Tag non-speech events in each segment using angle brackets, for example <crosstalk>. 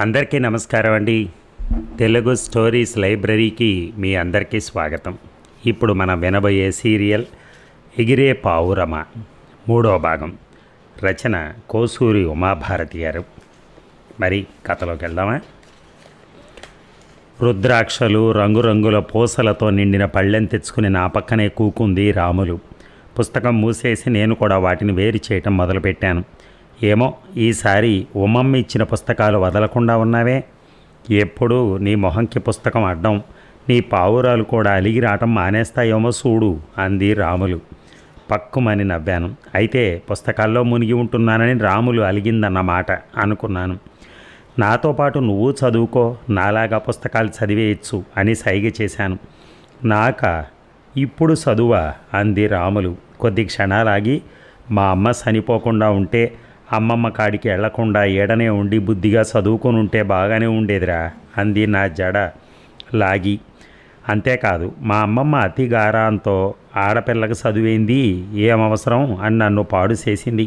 అందరికీ నమస్కారం అండి. తెలుగు స్టోరీస్ లైబ్రరీకి మీ అందరికీ స్వాగతం. ఇప్పుడు మనం వినబోయే సీరియల్ ఎగిరే పావురమ మూడో భాగం. రచన కోసూరి ఉమాభారతి గారు. మరి కథలోకి వెళ్దామా? రుద్రాక్షలు రంగురంగుల పూసలతో నిండిన పళ్ళెం తెచ్చుకుని నా పక్కనే కూకుంది రాములు. పుస్తకం మూసేసి నేను కూడా వాటిని వేరు చేయటం మొదలుపెట్టాను. ఏమో ఈసారి ఉమ్మమ్మ ఇచ్చిన పుస్తకాలు వదలకుండా ఉన్నావే? ఎప్పుడు నీ మొహంకి పుస్తకం అడ్డం నీ పావురాలు కూడా అలిగి రావటం మానేస్తాయేమో చూడు అంది రాములు. పక్కుమని నవ్వాను. అయితే పుస్తకాల్లో మునిగి ఉంటున్నానని రాములు అలిగిందన్నమాట అనుకున్నాను. నాతో పాటు నువ్వు చదువుకో నాలాగా పుస్తకాలు చదివేయచ్చు అని సైగ చేశాను. నాక ఇప్పుడు చదువా అంది రాములు. కొద్ది క్షణాలాగి మా అమ్మ చనిపోకుండా ఉంటే అమ్మమ్మ కాడికి వెళ్ళకుండా ఏడనే ఉండి బుద్ధిగా చదువుకొని ఉంటే బాగానే ఉండేదిరా అంది నా జడ లాగి. అంతేకాదు మా అమ్మమ్మ అతి గారాంతో ఆడపిల్లకు చదివేంది ఏం అవసరం అని నన్ను పాడు చేసింది.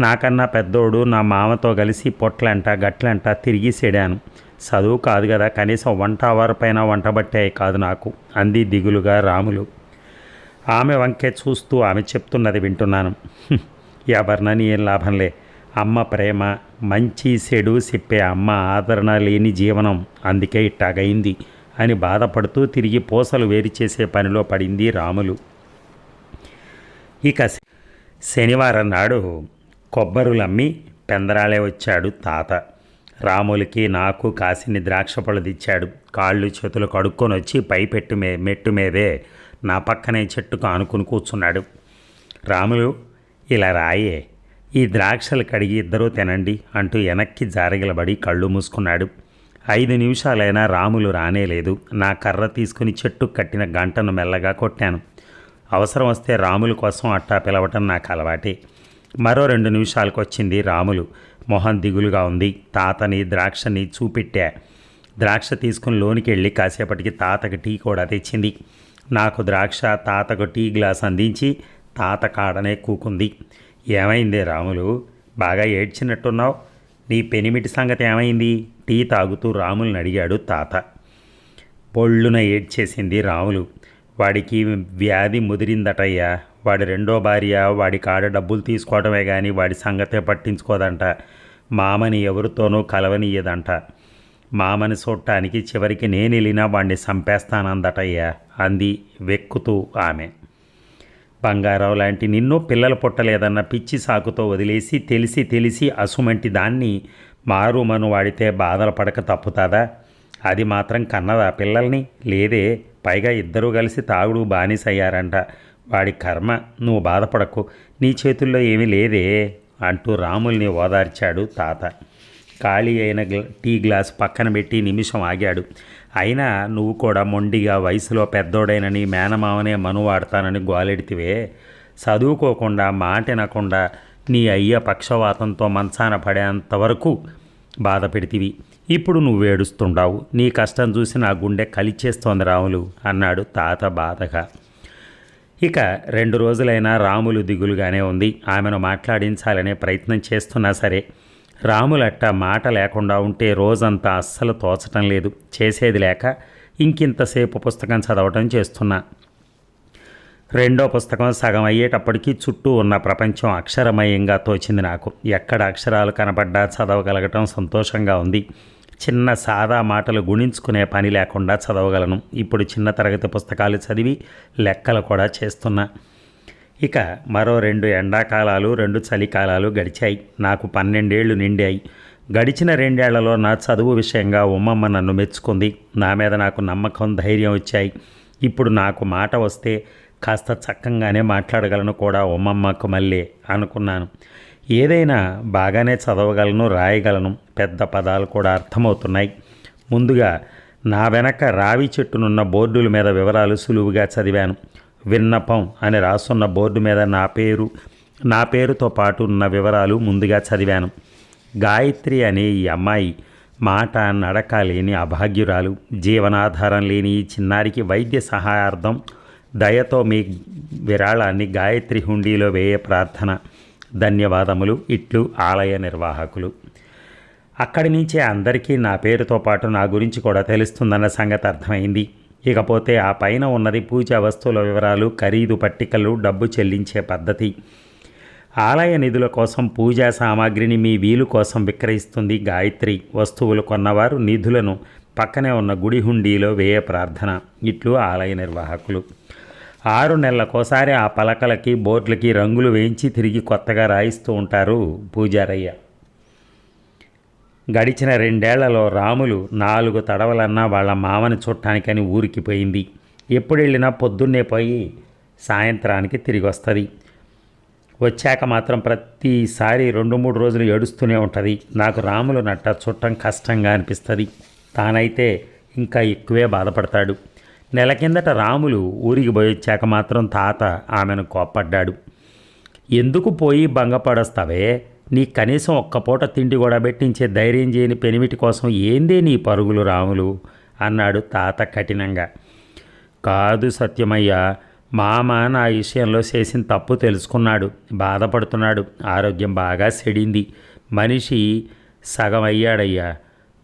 నాకన్నా పెద్దోడు నా మామతో కలిసి పొట్లంట గట్లంట తిరిగి సెడాను. చదువు కాదు కదా కనీసం వంట అవర్ పైన వంటబట్టే కాదు నాకు అంది దిగులుగా రాములు. ఆమె వంకే చూస్తూ ఆమె చెప్తున్నది వింటున్నాను. <laughs> ఎవరినని ఏం లాభంలే. అమ్మ ప్రేమ మంచి చెడు చెప్పే అమ్మ ఆదరణ లేని జీవనం అందుకే ఇట్టాగైంది అని బాధపడుతూ తిరిగి పూసలు వేరు చేసే పనిలో పడింది రాములు. ఇక శనివారం నాడు కొబ్బరులమ్మి పెందరాలే వచ్చాడు తాత. రాములకి నాకు కాసిని ద్రాక్ష పళ్ళు తెచ్చాడు. కాళ్ళు చేతులు కడుక్కొని వచ్చి పైపెట్టు మే మెట్టు మీదే నా పక్కనే చెట్టుకు ఆనుకుని కూర్చున్నాడు. రాములు ఇలా రాయే ఈ ద్రాక్షలు కడిగి ఇద్దరూ తినండి అంటూ వెనక్కి జారగిలబడి కళ్ళు మూసుకున్నాడు. ఐదు నిమిషాలైనా రాములు రానేలేదు. నా కర్ర తీసుకుని చెట్టు కట్టిన గంటను మెల్లగా కొట్టాను. అవసరం వస్తే రాముల కోసం అట్టా పిలవటం నాకు అలవాటే. మరో రెండు నిమిషాలకు వచ్చింది రాములు. మొహం దిగులుగా ఉంది. తాతని ద్రాక్షని చూపెట్టా. ద్రాక్ష తీసుకుని లోనికి వెళ్ళి కాసేపటికి తాతకి టీ కూడా తెచ్చింది. నాకు ద్రాక్ష తాతకు టీ గ్లాస్ అందించి తాత కాడనే కూకుంది. ఏమైంది రాములు? బాగా ఏడ్చినట్టున్నావు. నీ పెనిమిటి సంగతి ఏమైంది? టీ తాగుతూ రాములను అడిగాడు తాత. పొళ్ళున ఏడ్చేసింది రాములు. వాడికి వ్యాధి ముదిరిందటయ్యా. వాడి రెండో భార్య వాడి కాడ డబ్బులు తీసుకోవడమే కానీ వాడి సంగతే పట్టించుకోదంట. మామని ఎవరితోనూ కలవనీయదంట. మామని చూడటానికి చివరికి నేను వెళ్ళినా వాడిని చంపేస్తానందటయ్యా అంది వెక్కుతూ ఆమె. బంగారావు లాంటి నిన్ను పిల్లలు పుట్టలేదన్న పిచ్చి సాకుతో వదిలేసి తెలిసి తెలిసి అసుమంటి దాన్ని మారుమను వాడితే బాధలు పడక తప్పుతాదా? అది మాత్రం కన్నదా పిల్లల్ని? లేదే పైగా ఇద్దరూ కలిసి తాగుడు బానిసయ్యారంట. వాడి కర్మ నువ్వు బాధపడకు నీ చేతుల్లో ఏమీ లేదే అంటూ రాముల్ని ఓదార్చాడు తాత. ఖాళీ అయిన గ్లా టీ గ్లాస్ పక్కన పెట్టి నిమిషం ఆగాడు. అయినా నువ్వు కూడా మొండిగా వయసులో పెద్దోడైనని మేనమావనే మనువాడతానని గోలెడితివే చదువుకోకుండా మాటినకుండా నీ అయ్య పక్షవాతంతో మంచాన పడేంతవరకు బాధ పెడితివి ఇప్పుడు నువ్వు ఏడుస్తుండావు. నీ కష్టం చూసి నా గుండె కలిచేస్తోంది రాములు అన్నాడు తాత బాధగా. ఇక రెండు రోజులైనా రాములు దిగులుగానే ఉంది. ఆమెను మాట్లాడించాలనే ప్రయత్నం చేస్తున్నా సరే రాములట్ట మాట లేకుండా ఉంటే రోజంతా అస్సలు తోచటం లేదు. చేసేది లేక ఇంకింతసేపు పుస్తకం చదవటం చేస్తున్నా. రెండో పుస్తకం సగం అయ్యేటప్పటికీ చుట్టూ ఉన్న ప్రపంచం అక్షరమయంగా తోచింది నాకు. ఎక్కడ అక్షరాలు కనపడ్డా చదవగలగటం సంతోషంగా ఉంది. చిన్న సాదా మాటలు గుణించుకునే పని లేకుండా చదవగలను. ఇప్పుడు చిన్న తరగతి పుస్తకాలు చదివి లెక్కలు కూడా చేస్తున్నా. ఇక మరో రెండు ఎండాకాలాలు రెండు చలికాలాలు గడిచాయి. నాకు పన్నెండేళ్ళు నిండాయి. గడిచిన రెండేళ్ళలో నా చదువు విషయంగా ఉమ్మమ్మ నన్ను మెచ్చుకుంది. నా మీద నాకు నమ్మకం ధైర్యం వచ్చాయి. ఇప్పుడు నాకు మాట వస్తే కాస్త చక్కగానే మాట్లాడగలను కూడా ఉమ్మమ్మకు మళ్ళీ అనుకున్నాను. ఏదైనా బాగానే చదవగలను రాయగలను. పెద్ద పదాలు కూడా అర్థమవుతున్నాయి. ముందుగా నా వెనక రావి చెట్టునున్న బోర్డుల మీద వివరాలు సులువుగా చదివాను. విన్నపం అని రాసున్న బోర్డు మీద నా పేరు నా పేరుతో పాటు ఉన్న వివరాలు ముందుగా చదివాను. గాయత్రి అనే ఈ అమ్మాయి మాట నడక లేని అభాగ్యురాలు జీవనాధారం లేని ఈ చిన్నారికి వైద్య సహాయార్థం దయతో మీ విరాళాన్ని గాయత్రి హుండీలో వేయ ప్రార్థన ధన్యవాదములు ఇట్లు ఆలయ నిర్వాహకులు. అక్కడి నుంచే అందరికీ నా పేరుతో పాటు నా గురించి కూడా తెలుస్తుందన్న సంగతి అర్థమైంది. ఇకపోతే ఆ పైన ఉన్నది పూజా వస్తువుల వివరాలు ఖరీదు పట్టికలు డబ్బు చెల్లించే పద్ధతి. ఆలయ నిధుల కోసం పూజా సామాగ్రిని మీ వీలు కోసం విక్రయిస్తుంది గాయత్రి. వస్తువులు కొన్నవారు నిధులను పక్కనే ఉన్న గుడి హుండీలో వేయ ప్రార్థన. ఇట్లు ఆలయ నిర్వాహకులు. ఆరు నెలలకోసారి ఆ పలకలకి బోర్డులకి రంగులు వేయించి తిరిగి కొత్తగా రాయిస్తూ ఉంటారు పూజారయ్య. గడిచిన రెండేళ్ళలో రాములు నాలుగు తడవలన్నా వాళ్ళ మామని చూడటానికని ఊరికి పోయింది. ఎప్పుడు వెళ్ళినా పొద్దున్నే పోయి సాయంత్రానికి తిరిగి వస్తుంది వచ్చాక మాత్రం ప్రతిసారి రెండు మూడు రోజులు ఏడుస్తూనే ఉంటుంది. నాకు రాములు నట్ట చుట్టం కష్టంగా అనిపిస్తుంది. తానైతే ఇంకా ఎక్కువే బాధపడతాడు. నెల కిందట రాములు ఊరికి పోయొచ్చాక మాత్రం తాత ఆమెను కోప్పడ్డాడు. ఎందుకు పోయి భంగపడొస్తావే నీ కనీసం ఒక్క పూట తిండి కూడా పెట్టించే ధైర్యం చేయని పెనిమిటి కోసం ఏందే నీ పరుగులు రాములు? అన్నాడు తాత కఠినంగా. కాదు సత్యమయ్య మామ నా విషయంలో చేసిన తప్పు తెలుసుకున్నాడు బాధపడుతున్నాడు ఆరోగ్యం బాగా సెడింది. మనిషి సగం అయ్యాడయ్యా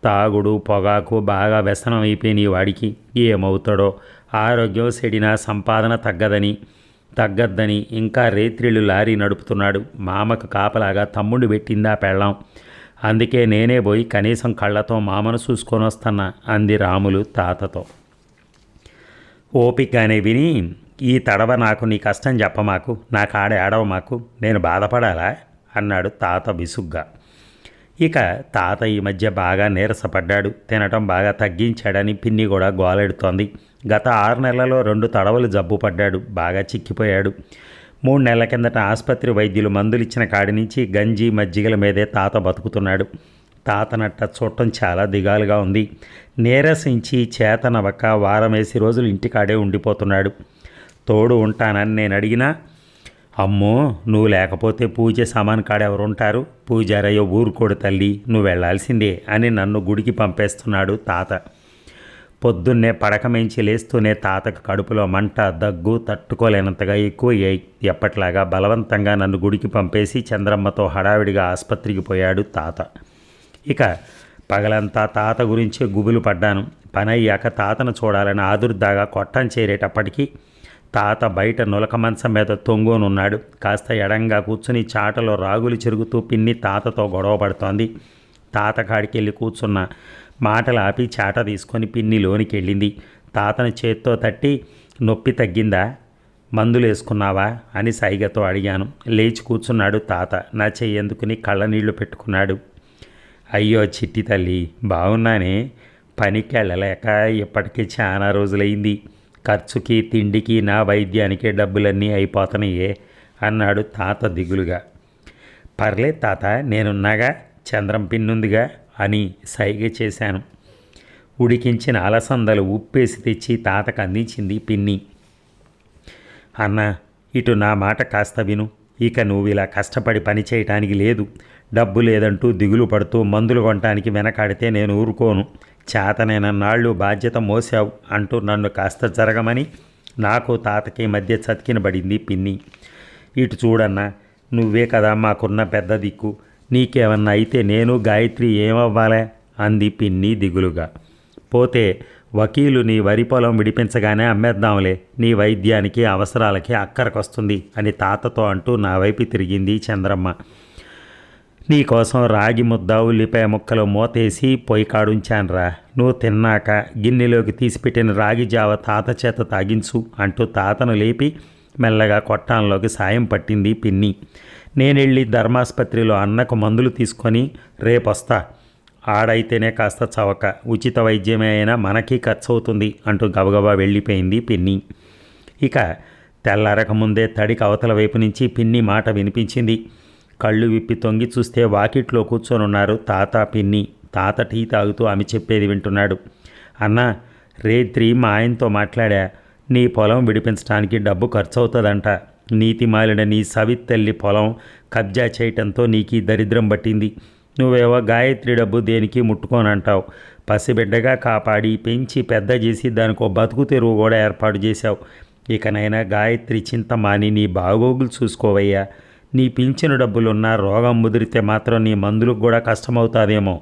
తాగుడు పొగాకు బాగా వ్యసనం అయిపోయిన వాడికి ఏమవుతాడో? ఆరోగ్యం సెడినా సంపాదన తగ్గదని. తగ్గద్దని ఇంకా రేత్రిళ్ళు లారీ నడుపుతున్నాడు. మామకు కాపలాగా తమ్ముడు పెట్టిందా పెళ్ళాం. అందుకే నేనే పోయి కనీసం కళ్ళతో మామను చూసుకొని వస్తున్నా అంది రాములు తాతతో. ఓపికగానే విని ఈ తడవ నాకు నీ కష్టం చెప్పమాకు నా కాడ ఏడవ మాకు నేను బాధపడాలా? అన్నాడు తాత విసుగ్గా. ఇక తాత ఈ మధ్య బాగా నీరసపడ్డాడు తినటం బాగా తగ్గించాడని పిన్ని కూడా గోలెడుతోంది. గత ఆరు నెలలలో రెండు తడవలు జబ్బు పడ్డాడు. బాగా చిక్కిపోయాడు. మూడు నెలల కిందట ఆసుపత్రి వైద్యులు మందులిచ్చిన కాడి నుంచి గంజి మజ్జిగల మీదే తాత బతుకుతున్నాడు. తాత నట్ట చూడటం చాలా దిగాలుగా ఉంది. నీరసించి చేతనవక వారం వేసి రోజులు ఇంటికాడే ఉండిపోతున్నాడు. తోడు ఉంటానని నేను అడిగినా అమ్మో నువ్వు లేకపోతే పూజ సామాన్ కాడ ఎవరుంటారు? పూజారయ్య ఊరుకోడు తల్లి నువ్వు వెళ్ళాల్సిందే అని నన్ను గుడికి పంపేస్తున్నాడు తాత. పొద్దున్నే పడకమించి లేస్తూనే తాతకు కడుపులో మంట దగ్గు తట్టుకోలేనంతగా ఎక్కువయ్యాయి. ఎప్పట్లాగా బలవంతంగా నన్ను గుడికి పంపేసి చంద్రమ్మతో హడావిడిగా ఆసుపత్రికి పోయాడు తాత. ఇక పగలంతా తాత గురించే గుబులు పడ్డాను. పని అయ్యాక తాతను చూడాలని ఆదుర్దాగా కొట్టం చేరేటప్పటికీ తాత బయట నులక మంచం మీద తొంగోనున్నాడు. కాస్త ఎడంగా కూర్చుని చాటలో రాగులు చెరుగుతూ పిన్ని తాతతో గొడవ పడుతోంది. తాత కాడికి వెళ్ళి కూర్చున్న మాటలు ఆపి చాట తీసుకొని పిన్ని లోనికి వెళ్ళింది తాతను చేత్తో తట్టి నొప్పి తగ్గిందా? మందులు వేసుకున్నావా అని సైగతో అడిగాను. లేచి కూర్చున్నాడు తాత. నా చెయ్యందుకుని కళ్ళ నీళ్ళు పెట్టుకున్నాడు. అయ్యో చిట్టి తల్లి బాగున్నానే పనికి వెళ్ళలేక ఇప్పటికీ చాలా రోజులైంది. ఖర్చుకి తిండికి నా వైద్యానికి డబ్బులన్నీ అయిపోతున్నాయే అన్నాడు తాత దిగులుగా. పర్లేదు తాత నేనున్నాగా. చంద్రం పిన్నుందిగా. అని సైగ చేశాను. ఉడికించిన అలసందలు ఉప్పేసి తెచ్చి తాతకు అందించింది పిన్ని. అన్న ఇటు నా మాట కాస్త విను. ఇక నువ్వు ఇలా కష్టపడి పని చేయటానికి లేదు. డబ్బు లేదంటూ దిగులు పడుతూ మందులు కొనటానికి వెనకాడితే నేను ఊరుకోను. చేతనైనన్నాళ్ళు బాధ్యత మోసావు అంటూ నన్ను కాస్త జరగమని నాకు తాతకి మధ్య చతికినబడింది పిన్ని. ఇటు చూడన్నా నువ్వే కదా మాకున్న పెద్ద దిక్కు. నీకేమన్నా అయితే నేను గాయత్రి ఏమవ్వాలే? అంది పిన్ని దిగులుగా. పోతే వకీలు నీ వరి పొలం విడిపించగానే అమ్మేద్దాంలే నీ వైద్యానికి అవసరాలకి అక్కరకొస్తుంది అని తాతతో అంటూ నా వైపు తిరిగింది చంద్రమ్మ. నీకోసం రాగి ముద్ద ఉల్లిపాయ ముక్కలు మూతేసి పొయ్యి కాడుంచాన్రా. నువ్వు తిన్నాక గిన్నెలోకి తీసిపెట్టిన రాగి జావ తాత చేత తాగించు అంటూ తాతను లేపి మెల్లగా కొట్టాంలోకి సాయం పట్టింది పిన్ని. నేనెళ్ళి ధర్మాసుపత్రిలో అన్నకు మందులు తీసుకొని రేపొస్తా. ఆడైతేనే కాస్త చవక ఉచిత వైద్యమే అయినా మనకి ఖర్చు అవుతుంది అంటూ గబగబా వెళ్ళిపోయింది పిన్ని. ఇక తెల్లారక ముందే తడికి అవతల వైపు నుంచి పిన్ని మాట వినిపించింది. కళ్ళు విప్పి తొంగి చూస్తే వాకిట్లో కూర్చొనున్నారు తాత పిన్ని. తాత టీ తాగుతూ ఆమె చెప్పేది వింటున్నాడు. అన్న రేత్రి మా ఆయనతో మాట్లాడా. నీ పొలం విడిపించడానికి డబ్బు ఖర్చు అవుతుందంట నీతి మాలిన నీ సవితల్లి పొలం కబ్జా చేయటంతో నీకు ఈ దరిద్రం పట్టింది. నువ్వేవో గాయత్రి డబ్బు దేనికి ముట్టుకోనంటావు. పసిబిడ్డగా కాపాడి పెంచి పెద్ద చేసి దానికి ఒక బతుకు తెరువు కూడా ఏర్పాటు చేశావు. ఇకనైనా గాయత్రి చింత మాని నీ బాగోగులు చూసుకోవయ్యా. నీ పింఛను డబ్బులున్నా రోగం ముదిరితే మాత్రం నీ మందులకు కూడా కష్టమవుతాదేమో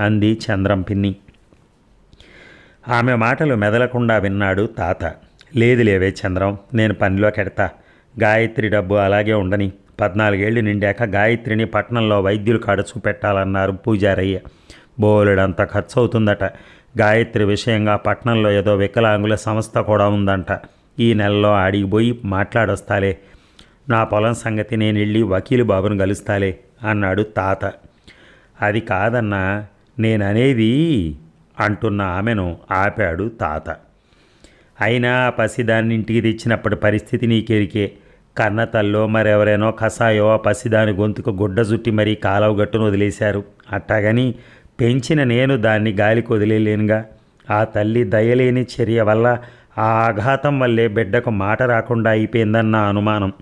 అంది చంద్రం పిన్ని. ఆమె మాటలు మెదలకుండా విన్నాడు తాత. లేదులేవే చంద్రం నేను పనిలోకెడతా గాయత్రి డబ్బు అలాగే ఉండని. పద్నాలుగేళ్ళు నిండాక గాయత్రిని పట్టణంలో వైద్యులు కాడ చూపెట్టాలన్నారు పూజారయ్య. బోలెడంత ఖర్చు అవుతుందట గాయత్రి విషయంగా పట్టణంలో ఏదో వికలాంగుల సంస్థ కూడా ఉందంట. ఈ నెలలో ఆడిగిపోయి మాట్లాడొస్తాలే. నా పొలం సంగతి నేను వెళ్ళి వకీలు బాబును కలుస్తాలే అన్నాడు తాత. అది కాదన్నా నేననేది అంటున్న ఆమెను ఆపాడు తాత. అయినా పసిదాన్ని ఇంటికి తెచ్చినప్పటి పరిస్థితి నీకెరికే? కన్న తల్లో మరెవరైనో కసాయో ఆ పసిదాని గొంతుకు గుడ్డ జుట్టి మరీ కాలవ గట్టును వదిలేశారు. అట్టాగని పెంచిన నేను దాన్ని గాలికి వదిలేలేనుగా. ఆ తల్లి దయలేని చర్య వల్ల ఆ ఆఘాతం వల్లే బిడ్డకు మాట రాకుండా అయిపోయిందన్న అనుమానం.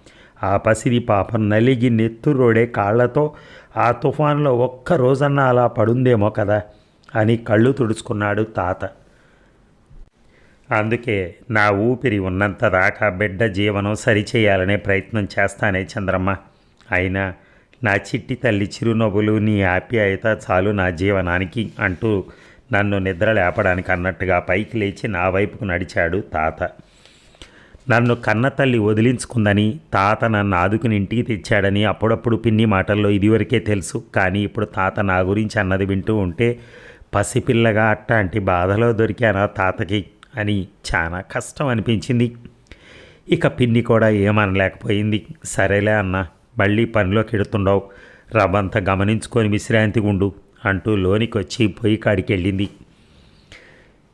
ఆ పసిది పాపం నలిగి నెత్తురోడే కాళ్ళతో ఆ తుఫాన్లో ఒక్క రోజన్నా అలా పడుందేమో కదా అని కళ్ళు తుడుచుకున్నాడు తాత. అందుకే నా ఊపిరి ఉన్నంత దాకా బిడ్డ జీవనం సరిచేయాలనే ప్రయత్నం చేస్తానే చంద్రమ్మ. అయినా నా చిట్టి తల్లి చిరునవ్వులు నీ ఆప్యాయత చాలు నా జీవనానికి అంటూ నన్ను నిద్ర లేపడానికి అన్నట్టుగా పైకి లేచి నా వైపుకు నడిచాడు తాత. నన్ను కన్న తల్లి వదిలించుకుందని తాత నన్ను ఆదుకుని ఇంటికి తెచ్చాడని అప్పుడప్పుడు పిన్ని మాటల్లో ఇదివరకే తెలుసు. కానీ ఇప్పుడు తాత నా గురించి అన్నది వింటూ ఉంటే పసిపిల్లగా అట్టాంటి బాధలో దొరికానా తాతకి? అని చాలా కష్టం అనిపించింది ఇక పిన్ని కూడా ఏమనలేకపోయింది. సరేలే అన్న మళ్ళీ పనిలోకి ఎడుతుండవు రవ్వంతా గమనించుకొని విశ్రాంతి ఉండు అంటూ లోనికి వచ్చి పొయ్యి కాడికి వెళ్ళింది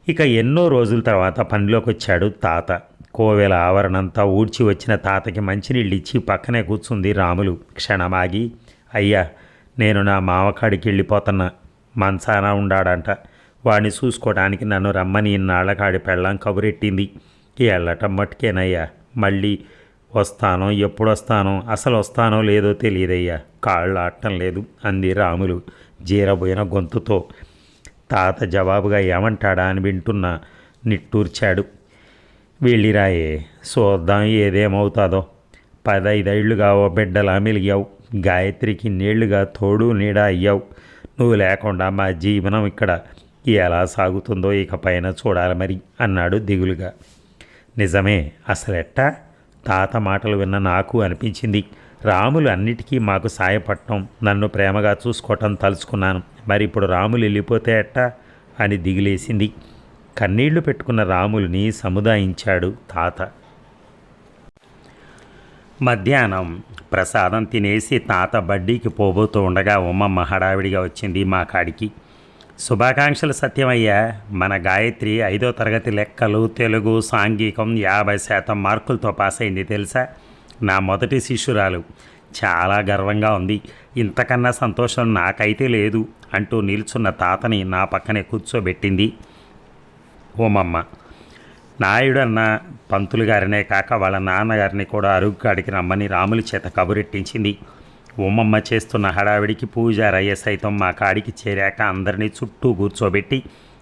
ఇక ఎన్నో రోజుల తర్వాత పనిలోకి వచ్చాడు తాత. కోవెల ఆవరణంతా ఊడ్చి వచ్చిన తాతకి మంచినీళ్ళు ఇచ్చి పక్కనే కూర్చుంది రాములు. క్షణమాగి అయ్యా నేను నా మావకాడికి వెళ్ళిపోతున్నా మంచాన ఉండాడంట. వాడిని చూసుకోవడానికి నన్ను రమ్మని ఇన్నాళ్ళకాడి పెళ్ళం కబురెట్టింది. వెళ్ళటం మట్టుకేనయ్యా. మళ్ళీ వస్తానో ఎప్పుడు వస్తానో అసలు వస్తానో లేదో తెలియదయ్యా కాళ్ళు ఆడటం లేదు అంది రాములు జీరబోయిన గొంతుతో. తాత జవాబుగా ఏమంటాడా అని వింటున్నా నిట్టూర్చాడు. వెళ్ళిరాయే చూద్దాం ఏదేమవుతాదో. పదైదేళ్ళుగా ఓ బిడ్డలా మెలిగావు. గాయత్రికి నీళ్ళుగా తోడు నీడ అయ్యావు. నువ్వు లేకుండా మా జీవనం ఇక్కడ ఎలా సాగుతుందో ఇక పైన చూడాలి మరి అన్నాడు దిగులుగా. నిజమే అసలెట్టా? తాత మాటలు విన్న నాకు అనిపించింది. రాములు అన్నిటికీ మాకు సాయపడటం నన్ను ప్రేమగా చూసుకోవటం తలుచుకున్నాను. మరి ఇప్పుడు రాములు వెళ్ళిపోతే ఎట్టా? అని దిగిలేసింది. కన్నీళ్ళు పెట్టుకున్న రాముల్ని సముదాయించాడు తాత. మధ్యాహ్నం ప్రసాదం తినేసి తాత బడ్డీకి పోబోతూ ఉండగా ఉమ్మమ్మ హడావిడిగా వచ్చింది మా కాడికి. శుభాకాంక్షలు సత్యమయ్య. మన గాయత్రి ఐదో తరగతి లెక్కలు తెలుగు సాంఘికం యాభై శాతం మార్కులతో పాస్ అయింది తెలుసా? నా మొదటి శిష్యురాలు. చాలా గర్వంగా ఉంది. ఇంతకన్నా సంతోషం నాకైతే లేదు అంటూ నిల్చున్న తాతని నా పక్కనే కూర్చోబెట్టింది. ఓమమ్మ నాయుడన్న పంతులు గారినే కాక వాళ్ళ నాన్నగారిని కూడా అరుగ్గాడికి రమ్మని రాముల చేత కబురెట్టించింది. ఉమ్మమ్మ చేస్తున్న హడావిడికి పూజారయ్య సైతం మా కాడికి చేరాక అందరినీ చుట్టూ కూర్చోబెట్టి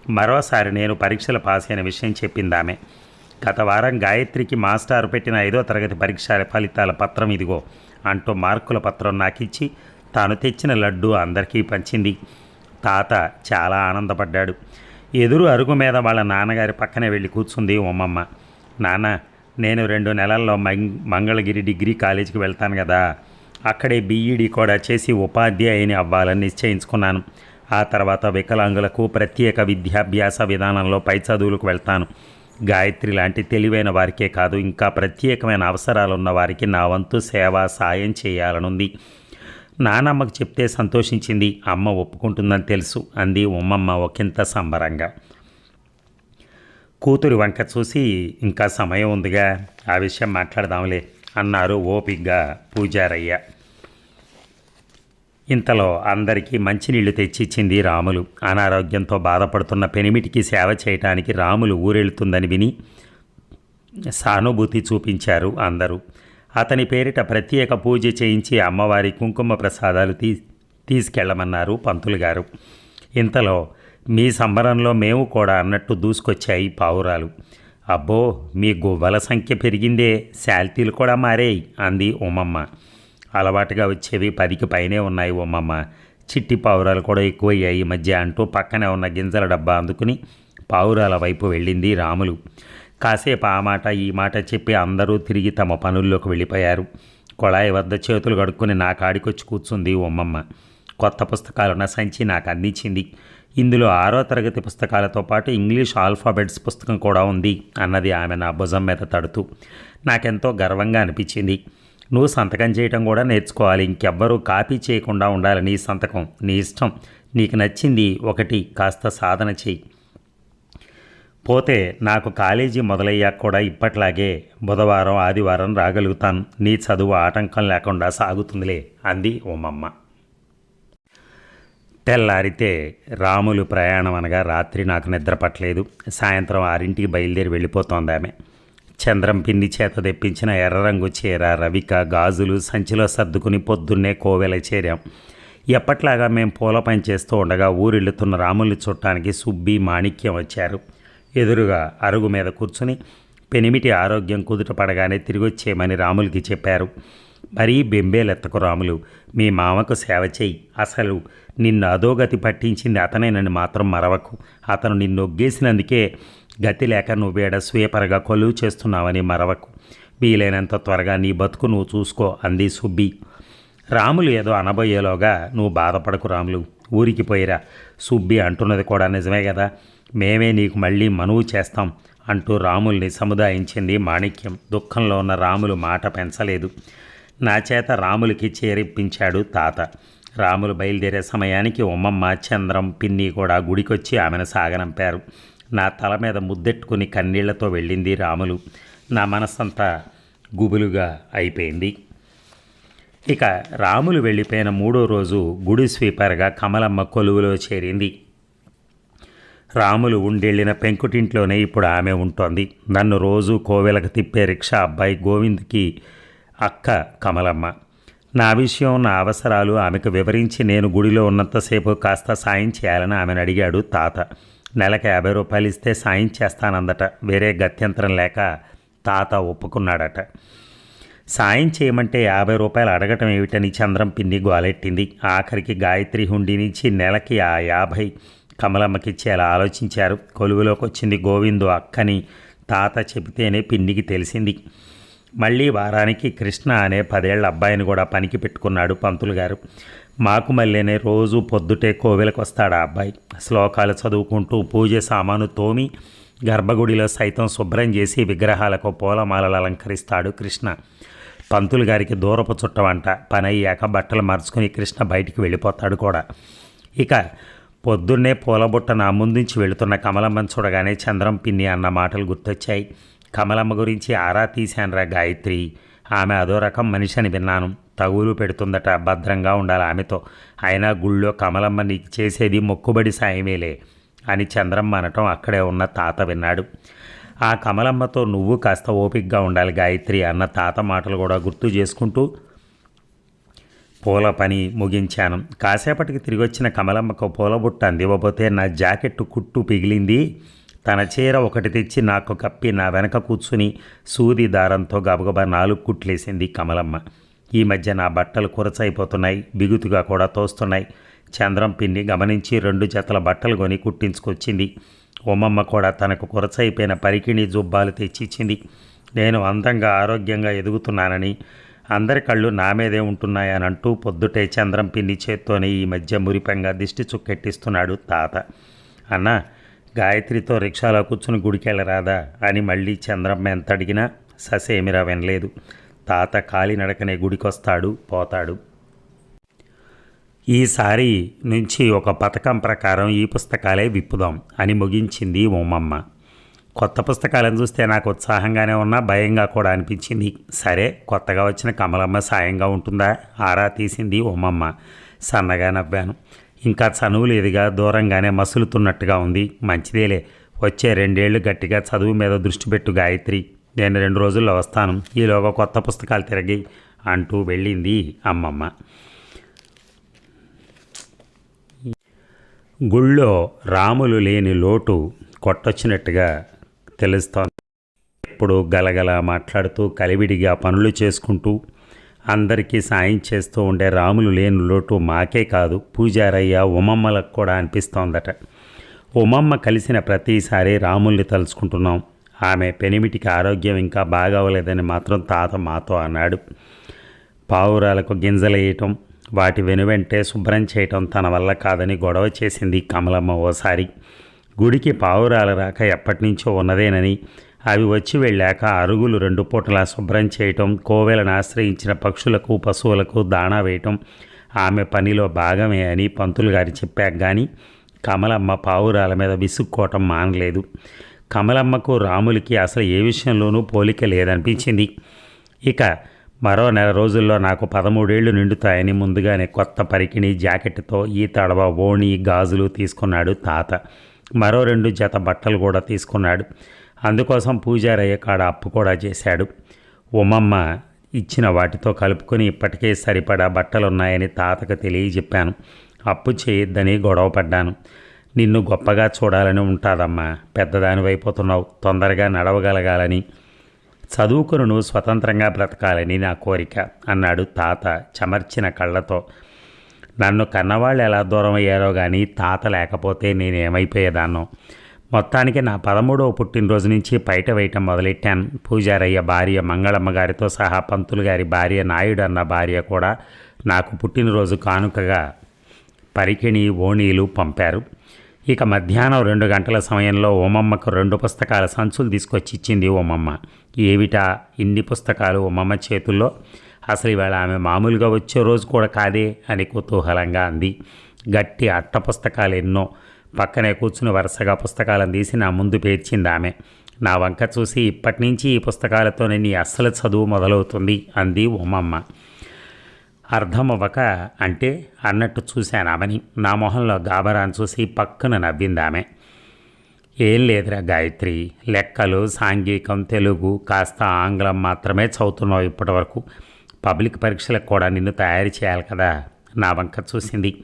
మరోసారి నేను పరీక్షలు పాస్ అయిన విషయం చెప్పిందామె. గత వారం గాయత్రికి మాస్టారు పెట్టిన ఐదో తరగతి పరీక్ష ఫలితాల పత్రం ఇదిగో అంటూ మార్కుల పత్రం నాకిచ్చి తాను తెచ్చిన లడ్డు అందరికీ పంచింది. తాత చాలా ఆనందపడ్డాడు. ఎదురు అరుగు మీద వాళ్ళ నాన్నగారి పక్కనే వెళ్ళి కూర్చుంది ఉమ్మమ్మ నాన్న నేను రెండు నెలల్లో మంగళగిరి డిగ్రీ కాలేజీకి వెళ్తాను కదా అక్కడే బీఈడీ కూడా చేసి ఉపాధ్యాయుని అవ్వాలని నిశ్చయించుకున్నాను. ఆ తర్వాత వికలాంగులకు ప్రత్యేక విద్యాభ్యాస విధానంలో పై చదువులకు వెళ్తాను. గాయత్రి లాంటి తెలివైన వారికే కాదు ఇంకా ప్రత్యేకమైన అవసరాలు ఉన్న వారికి నా వంతు సేవ సాయం చేయాలనుంది. నానమ్మకు చెప్తే సంతోషించింది అమ్మ ఒప్పుకుంటుందని తెలుసు అంది ఉమ్మమ్మ ఒకంత సంబరంగా. కూతురి వంక చూసి ఇంకా సమయం ఉందిగా ఆ విషయం మాట్లాడదాంలే. అన్నారు ఓపిగ్గా పూజారయ్య. ఇంతలో అందరికీ మంచినీళ్ళు తెచ్చిచ్చింది రాములు. అనారోగ్యంతో బాధపడుతున్న పెనిమిటికి సేవ చేయటానికి రాములు ఊరెళ్తుందని విని సానుభూతి చూపించారు అందరూ. అతని పేరిట ప్రత్యేక పూజ చేయించి అమ్మవారి కుంకుమ ప్రసాదాలు తీ తీసుకెళ్ళమన్నారు పంతులు గారు. ఇంతలో మీ సంబరంలో మేము కూడా అన్నట్టు దూసుకొచ్చాయి పావురాలు. అబ్బో మీ గువ్వల సంఖ్య పెరిగిందే. శాల్తీలు కూడా మారాయి అంది ఉమ్మమ్మ అలవాటుగా వచ్చేవి పదికి పైనే ఉన్నాయి ఉమ్మమ్మ చిట్టి పావురాలు కూడా ఎక్కువయ్యాయి ఈ మధ్య అంటూ పక్కనే ఉన్న గింజల డబ్బా అందుకుని పావురాల వైపు వెళ్ళింది రాములు. కాసేపు ఆ మాట ఈ మాట చెప్పి అందరూ తిరిగి తమ పనుల్లోకి వెళ్ళిపోయారు. కొళాయి వద్ద చేతులు కడుక్కుని నా కాడికొచ్చి కూర్చుంది ఉమ్మమ్మ కొత్త పుస్తకాలున్న సంచి నాకు అందించింది. ఇందులో ఆరో తరగతి పుస్తకాలతో పాటు ఇంగ్లీష్ ఆల్ఫాబెట్స్ పుస్తకం కూడా ఉంది అన్నది ఆమె నా భుజం మీద తడుతూ. నాకెంతో గర్వంగా అనిపించింది. నువ్వు సంతకం చేయటం కూడా నేర్చుకోవాలి. ఇంకెవ్వరూ కాపీ చేయకుండా ఉండాలి నీ సంతకం. నీ ఇష్టం. నీకు నచ్చింది ఒకటి. కాస్త సాధన చెయ్యి పోతే నాకు కాలేజీ మొదలయ్యాక కూడా ఇప్పట్లాగే బుధవారం ఆదివారం రాగలుగుతాను. నీ చదువు ఆటంకం లేకుండా సాగుతుందిలే అంది ఉమ్మమ్మ తెల్లారితే రాములు ప్రయాణం అనగా రాత్రి నాకు నిద్ర పట్టలేదు. సాయంత్రం ఆరింటికి బయలుదేరి వెళ్ళిపోతోంది ఆమె. చంద్రం పిన్ని చేత తెప్పించిన ఎర్ర రంగు చీర రవిక గాజులు సంచిలో సర్దుకుని పొద్దున్నే కోవెల చేరాం. ఎప్పట్లాగా మేము పూల పని చేస్తూ ఉండగా ఊరిల్లుతున్న రాముల్ని చుట్టానికి సుబ్బి మాణిక్యం వచ్చారు. ఎదురుగా అరుగు మీద కూర్చుని పెనిమిటి ఆరోగ్యం కుదుట పడగానే తిరిగి వచ్చేయమని రాములకి చెప్పారు. మరీ బెంబేలెత్తకు రాములు. మీ మామకు సేవ చేయి అసలు నిన్ను అధోగతి పట్టించింది అతనేనని మాత్రం మరవకు. అతను నిన్ను ఒగ్గేసినందుకే గతి లేక నువ్వేడ స్వీపర్గా కొలువు చేస్తున్నావని మరవకు. వీలైనంత త్వరగా నీ బతుకు నువ్వు చూసుకో అంది సుబ్బి. రాములు ఏదో అనబోయేలోగా నువ్వు బాధపడకు రాములు ఊరికి పోయిరా. సుబ్బి అంటున్నది కూడా నిజమే కదా మేమే నీకు మళ్ళీ మనువు చేస్తాం అంటూ రాముల్ని సముదాయించింది మాణిక్యం. దుఃఖంలో ఉన్న రాములు మాట పెంచలేదు. నా చేత రాములకి చేరిప్పించాడు తాత. రాములు బయలుదేరే సమయానికి ఉమ్మమ్మ చంద్రం పిన్ని కూడా గుడికొచ్చి ఆమెను సాగనంపారు. నా తల మీద ముద్దెట్టుకుని కన్నీళ్ళతో వెళ్ళింది రాములు. నా మనసంతా గుబులుగా అయిపోయింది. ఇక రాములు వెళ్ళిపోయిన మూడో రోజు గుడి స్వీపర్గా కమలమ్మ కొలువులో చేరింది. రాములు ఉండెళ్ళిన పెంకుటింట్లోనే ఇప్పుడు ఆమె ఉంటోంది. నన్ను రోజు కోవెలకు తిప్పే రిక్షా అబ్బాయి గోవింద్కి అక్క కమలమ్మ. నా విషయం నా అవసరాలు ఆమెకు వివరించి నేను గుడిలో ఉన్నంతసేపు కాస్త సాయం చేయాలని ఆమెను అడిగాడు తాత. నెలకు యాభై రూపాయలు ఇస్తే సాయం చేస్తానందట. వేరే గత్యంతరం లేక తాత ఒప్పుకున్నాడట. సాయం చేయమంటే యాభై రూపాయలు అడగటం ఏమిటని చంద్రం పిన్ని గోలెట్టింది. ఆఖరికి గాయత్రి హుండీ నుంచి నెలకి ఆ యాభై కమలమ్మకిచ్చేలా ఆలోచించారు. కొలువులోకి వచ్చింది గోవిందు అక్కని తాత చెబితేనే పిన్నికి తెలిసింది. మళ్ళీ వారానికి కృష్ణ అనే పదేళ్ళ అబ్బాయిని కూడా పనికి పెట్టుకున్నాడు పంతులు గారు. మాకు మళ్ళీనే రోజు పొద్దుటే కోవెలకు వస్తాడు ఆ అబ్బాయి. శ్లోకాలు చదువుకుంటూ పూజ సామాను తోమి గర్భగుడిలో సైతం శుభ్రం చేసి విగ్రహాలకు పూలమాలలు అలంకరిస్తాడు కృష్ణ. పంతులు గారికి దూరపు చుట్టవంట. పని అయ్యాక బట్టలు మార్చుకుని కృష్ణ బయటికి వెళ్ళిపోతాడు కూడా. ఇక పొద్దున్నే పూలబుట్ట నా ముందుంచి వెళుతున్న కమలమ్మని చూడగానే చంద్రం పిన్ని అన్న మాటలు గుర్తొచ్చాయి. కమలమ్మ గురించి ఆరా తీశానురా గాయత్రి. ఆమె అదో రకం మనిషి అని విన్నాను. తగులు పెడుతుందట భద్రంగా ఉండాలి ఆమెతో. అయినా గుళ్ళో కమలమ్మ నీకు చేసేది మొక్కుబడి సాయమేలే అని చంద్రమ్మ అనటం అక్కడే ఉన్న తాత విన్నాడు. ఆ కమలమ్మతో నువ్వు కాస్త ఓపిక్గా ఉండాలి గాయత్రి అన్న తాత మాటలు కూడా గుర్తు చేసుకుంటూ పూల పని ముగించాను. కాసేపటికి తిరిగి వచ్చిన కమలమ్మకు పూల బుట్ట అందివ్వబోతే నా జాకెట్టు కుట్టు పిగిలింది. తన చీర ఒకటి తెచ్చి నాకు కప్పి నా వెనక కూర్చుని సూది దారంతో గబగబా నాలుగు కుట్లేసింది కమలమ్మ. ఈ మధ్య నా బట్టలు కురచైపోతున్నాయి బిగుతుగా కూడా తోస్తున్నాయి. చంద్రం పిన్ని గమనించి రెండు జతల బట్టలు కొని కుట్టించుకొచ్చింది. ఉమ్మమ్మ కూడా తనకు కురచైపోయిన పరికిణి జుబ్బాలు తెచ్చిచ్చింది. నేను అందంగా ఆరోగ్యంగా ఎదుగుతున్నానని అందరి కళ్ళు నా మీదే ఉంటున్నాయనంటూ పొద్దుటే చంద్రం పిన్ని చేత్తోనే ఈ మధ్య మురిపంగా దిష్టి చుక్కెట్టిస్తున్నాడు తాత. అన్న గాయత్రితో రిక్షాలో కూర్చుని గుడికెళ్ళరాదా అని మళ్ళీ చంద్రమ్మ ఎంత అడిగినా ససేమిరా వినలేదు. తాత కాలినడకనే గుడికొస్తాడు పోతాడు. ఈసారి నుంచి ఒక పథకం ప్రకారం ఈ పుస్తకాలే విప్పుదాం అని ముగించింది ఉమ్మమ్మ కొత్త పుస్తకాలను చూస్తే నాకు ఉత్సాహంగానే ఉన్నా భయంగా కూడా అనిపించింది. సరే కొత్తగా వచ్చిన కమలమ్మ సాయంగా ఉంటుందా? ఆరా తీసింది ఉమ్మమ్మ సన్నగా నవ్వాను. ఇంకా చనువు లేదుగా దూరంగానే మసులుతున్నట్టుగా ఉంది. మంచిదేలే వచ్చే రెండేళ్ళు గట్టిగా చదువు మీద దృష్టి పెట్టు గాయత్రి. నేను రెండు రోజుల్లో వస్తాను. ఈలోగా కొత్త పుస్తకాలు తిరిగి అంటూ వెళ్ళింది అమ్మమ్మ. గుళ్ళో రాములు లేని లోటు కొట్టొచ్చినట్టుగా తెలుస్తోంది. ఎప్పుడు గలగల మాట్లాడుతూ కలివిడిగా పనులు చేసుకుంటూ అందరికీ సాయం చేస్తూ ఉండే రాములు లేని లోటు మాకే కాదు. పూజారయ్య ఉమమ్మలకు కూడా అనిపిస్తోందట. ఉమమ్మ కలిసిన ప్రతిసారి రాముల్ని తలుచుకుంటున్నాం. ఆమె పెనిమిటికి ఆరోగ్యం ఇంకా బాగవలేదని మాత్రం తాత మాతో అన్నాడు. పావురాలకు గింజలేయటం వాటి వెనువెంటే శుభ్రం చేయటం తన వల్ల కాదని గొడవ చేసింది కమలమ్మ ఓసారి. గుడికి పావురాలు రాక ఎప్పటినుంచో ఉన్నదేనని అవి వచ్చి వెళ్ళాక అరుగులు రెండు పూటలా శుభ్రం చేయటం కోవెలను ఆశ్రయించిన పక్షులకు పశువులకు దాణా వేయటం ఆమె పనిలో భాగమే అని పంతులు గారు చెప్పాక కానీ కమలమ్మ పావురాల మీద విసుక్కోవటం మానలేదు. కమలమ్మకు రాములకి అసలు ఏ విషయంలోనూ పోలిక లేదనిపించింది. ఇక మరో నెల రోజుల్లో నాకు పదమూడేళ్ళు నిండుతాయని ముందుగానే కొత్త పరికిణి జాకెట్తో ఈ తడవ ఓణి గాజులు తీసుకున్నాడు తాత. మరో రెండు జత బట్టలు కూడా తీసుకున్నాడు. అందుకోసం పూజారయ్య కాడ అప్పు కూడా చేశాడు. ఉమమ్మ ఇచ్చిన వాటితో కలుపుకొని ఇప్పటికే సరిపడా బట్టలున్నాయని తాతకు తెలియజెప్పాను. అప్పు చేయొద్దని గొడవ పడ్డాను. నిన్ను గొప్పగా చూడాలని ఉంటాదమ్మా. పెద్దదానివైపోతున్నావు. తొందరగా నడవగలగాలని. చదువుకును స్వతంత్రంగా బ్రతకాలని నా కోరిక అన్నాడు తాత చమర్చిన కళ్ళతో. నన్ను కన్నవాళ్ళు ఎలా దూరం అయ్యారో కానీ తాత లేకపోతే నేనేమైపోయేదాన్నో. మొత్తానికి నా పదమూడవ పుట్టినరోజు నుంచి బయట వేయటం మొదలెట్టాను. పూజారయ్య భార్య మంగళమ్మ గారితో సహా పంతులు గారి భార్య నాయుడు అన్న భార్య కూడా నాకు పుట్టినరోజు కానుకగా పరికిణి ఓణీలు పంపారు. ఇక మధ్యాహ్నం రెండు గంటల సమయంలో ఓమమ్మకు రెండు పుస్తకాల సంచులు తీసుకొచ్చి ఇచ్చింది ఓమమ్మ. ఏవిటా? ఇన్ని పుస్తకాలు ఓమమ్మ చేతుల్లో? అసలు ఇవాళ ఆమె మామూలుగా వచ్చే రోజు కూడా కాదే అని కుతూహలంగా అంది. గట్టి అట్ట పుస్తకాలు ఎన్నో పక్కనే కూర్చుని వరుసగా పుస్తకాలను తీసి నా ముందు పేర్చింది ఆమె. నా వంక చూసి ఇప్పటి నుంచి ఈ పుస్తకాలతోనే నీ అస్సలు చదువు మొదలవుతుంది అంది ఉమమ్మ అర్థమవ్వక అంటే అన్నట్టు చూశాను ఆమెని. నా మొహంలో గాబరాను చూసి పక్కన నవ్వింది ఆమె. ఏం లేదురా గాయత్రి లెక్కలు సాంఘికం తెలుగు కాస్త ఆంగ్లం మాత్రమే చదువుతున్నావు ఇప్పటివరకు. పబ్లిక్ పరీక్షలకు కూడా నిన్ను తయారు చేయాలి కదా? నా వంక చూసింది.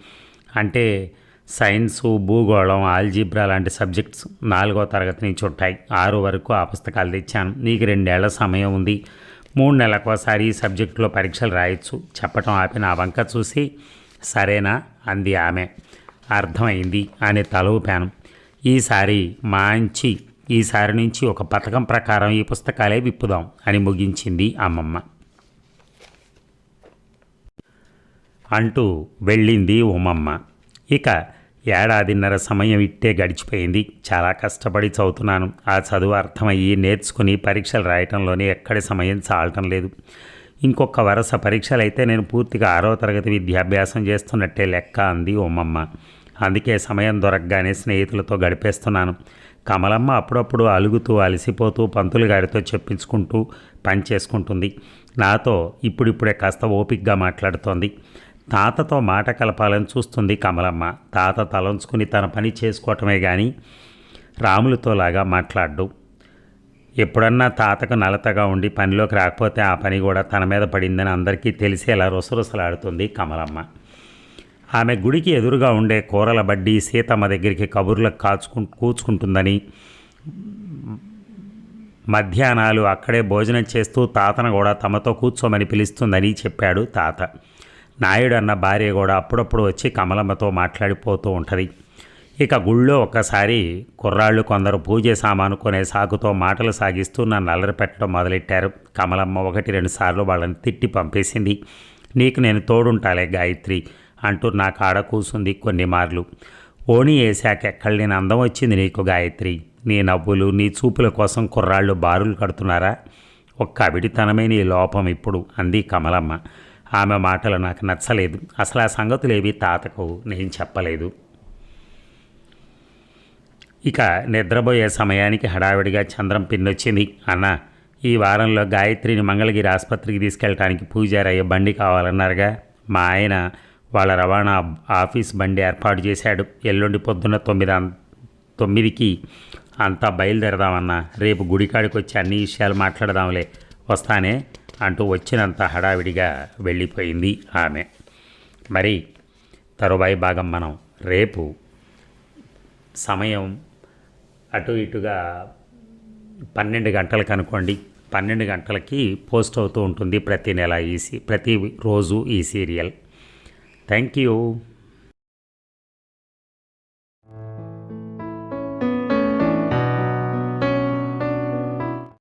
అంటే సైన్సు భూగోళం ఆల్జీబ్రా లాంటి సబ్జెక్ట్స్ నాలుగో తరగతి నుంచి ఉంటాయి. ఆరు వరకు ఆ పుస్తకాలు తెచ్చాను. నీకు రెండేళ్ళ సమయం ఉంది. మూడు నెలలకు ఒకసారి ఈ సబ్జెక్టులో పరీక్షలు రాయొచ్చు. చెప్పటం ఆపిన ఆ వంక చూసి సరేనా అంది ఆమె. అర్థమైంది అని తల ఊపాను. ఈసారి మంచి ఈసారి నుంచి ఒక పథకం ప్రకారం ఈ పుస్తకాలే విప్పుదాం అని ముగించింది అమ్మమ్మ. అంటూ వెళ్ళింది ఉమమ్మ. ఇక ఏడాదిన్నర సమయం ఇట్టే గడిచిపోయింది. చాలా కష్టపడి చదువుతున్నాను. ఆ చదువు అర్థమయ్యి నేర్చుకుని పరీక్షలు రాయటంలోనే ఎక్కడి సమయం చాలటం లేదు. ఇంకొక వరుస పరీక్షలు అయితే నేను పూర్తిగా ఆరో తరగతి విద్యాభ్యాసం చేస్తున్నట్టే లెక్క అంది ఉమ్మమ్మ అందుకే సమయం దొరకగానే స్నేహితులతో గడిపేస్తున్నాను. కమలమ్మ అప్పుడప్పుడు అలుగుతూ అలసిపోతూ పంతులు గారితో చెప్పించుకుంటూ పని చేసుకుంటుంది. నాతో ఇప్పుడిప్పుడే కాస్త ఓపిక్గా మాట్లాడుతోంది. తాతతో మాట కలపాలని చూస్తుంది కమలమ్మ. తాత తలంచుకుని తన పని చేసుకోవటమే కానీ రాములతో లాగా ఎప్పుడన్నా తాతకు నలతగా ఉండి పనిలోకి రాకపోతే ఆ పని కూడా తన మీద పడిందని అందరికీ తెలిసేలా రుసరుసలాడుతుంది కమలమ్మ. ఆమె గుడికి ఎదురుగా ఉండే కూరల బడ్డీ సీతమ్మ దగ్గరికి కబుర్లకు కాచుకు కూచుకుంటుందని మధ్యాహ్నాలు అక్కడే భోజనం చేస్తూ తాతను కూడా తమతో కూర్చోమని పిలుస్తుందని చెప్పాడు తాత. నాయుడు అన్న భార్య కూడా అప్పుడప్పుడు వచ్చి కమలమ్మతో మాట్లాడిపోతూ ఉంటుంది. ఇక గుళ్ళో ఒక్కసారి కుర్రాళ్ళు కొందరు పూజ సామాను కొనే సాకుతో మాటలు సాగిస్తూ నన్ను అల్లరి పెట్టడం మొదలెట్టారు. కమలమ్మ ఒకటి రెండు సార్లు వాళ్ళని తిట్టి పంపేసింది. నీకు నేను తోడుంటాలే గాయత్రి అంటూ నా కాడ కూసుంది కొన్ని మార్లు. ఓణి వేసాక నేను అందం వచ్చింది నీకు గాయత్రి? నీ నవ్వులు నీ చూపుల కోసం కుర్రాళ్ళు బారులు కడుతున్నారా? ఒక్క అవిడితనమే నీ లోపం ఇప్పుడు అంది కమలమ్మ. ఆమె మాటలు నాకు నచ్చలేదు. అసలు ఆ సంగతులేవి తాతకు నేను చెప్పలేదు. ఇక నిద్రపోయే సమయానికి హడావిడిగా చంద్రం పిన్నొచ్చింది. అన్న ఈ వారంలో గాయత్రిని మంగళగిరి ఆసుపత్రికి తీసుకెళ్ళటానికి అయ్యే బండి కావాలన్నారుగా. మా ఆయన వాళ్ళ రవాణా ఆఫీస్ బండి ఏర్పాటు చేశాడు. ఎల్లుండి పొద్దున్న తొమ్మిది అం- తొమ్మిదికి అంతా బయలుదేరదామన్నా. రేపు గుడికాడికి వచ్చి అన్ని విషయాలు మాట్లాడదాంలే. వస్తానే? అంటూ వచ్చినంత హడావిడిగా వెళ్ళిపోయింది ఆమె. మరి తరువాయి భాగం మనం రేపు సమయం అటు ఇటుగా పన్నెండు గంటలకు అనుకోండి. పన్నెండు గంటలకి పోస్ట్ అవుతూ ఉంటుంది ప్రతి నెల ఈ సీ ప్రతి రోజు ఈ సీరియల్. Thank you.